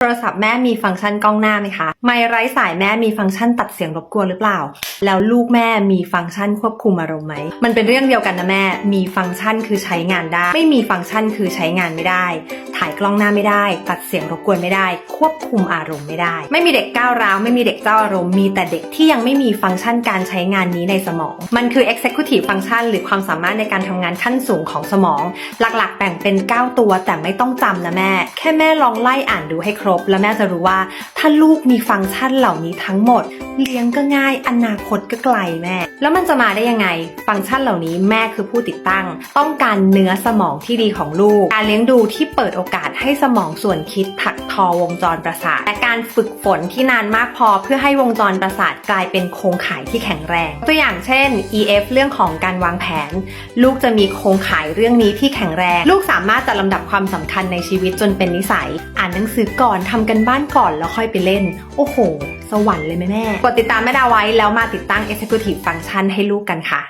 โทรศัพท์แม่มีฟังก์ชันกล้องหน้าไหมคะ ไม่ไร้สายแม่มีฟังก์ชันตัดเสียงรบกวนหรือเปล่า แล้วลูกแม่มีฟังก์ชันควบคุมอารมณ์ไหม มันเป็นเรื่องเดียวกันนะแม่ มีฟังก์ชันคือใช้งานได้ ไม่มีฟังก์ชันคือใช้งานไม่ได้ ถ่ายกล้องหน้าไม่ได้ ตัดเสียงรบกวนไม่ได้ ควบคุมอารมณ์ไม่ได้ ไม่มีเด็กก้าวร้าว ไม่มีเด็กเจ้าอารมณ์ มีแต่เด็กที่ยังไม่มีฟังก์ชันการใช้งานนี้ในสมอง มันคือ executive function หรือความสามารถในการทำงานขั้นสูงของสมอง หลักๆ แบ่งเป็น 9 ตัวแต่ไม่ต้องจำนะแม่ แค่แม่ลองไล่อ่านดูให้ครบ แล้วแม่จะรู้ว่า ถ้าลูกมีฟังก์ชันเหล่านี้ทั้งหมด เลี้ยงก็ง่าย อนาคตก็ไกลแม่ แล้วมันจะมาได้ยังไง ฟังก์ชันเหล่านี้แม่คือผู้ติดตั้ง ต้องการเนื้อสมองที่ดีของลูก การเลี้ยงดูที่เปิดโอกาสให้สมองส่วนคิดถักทอวงจรประสาทและการฝึกฝนที่นานมากพอเพื่อให้วงจรประสาทกลายเป็นโครงข่ายที่แข็งแรง ตัวอย่างเช่น EF เรื่องของการวางแผน ลูกจะมีโครงข่ายเรื่องนี้ที่แข็งแรง ลูกสามารถจัดลำดับความสำคัญในชีวิตจนเป็นนิสัย อ่านหนังสือก่อนทำกันบ้านก่อนแล้วค่อยไปเล่น โอ้โห สวรรค์เลยแม่แม่กดติดตามแม่ดาไว้แล้วมาติดตั้ง Executive Function ให้ลูกกันค่ะ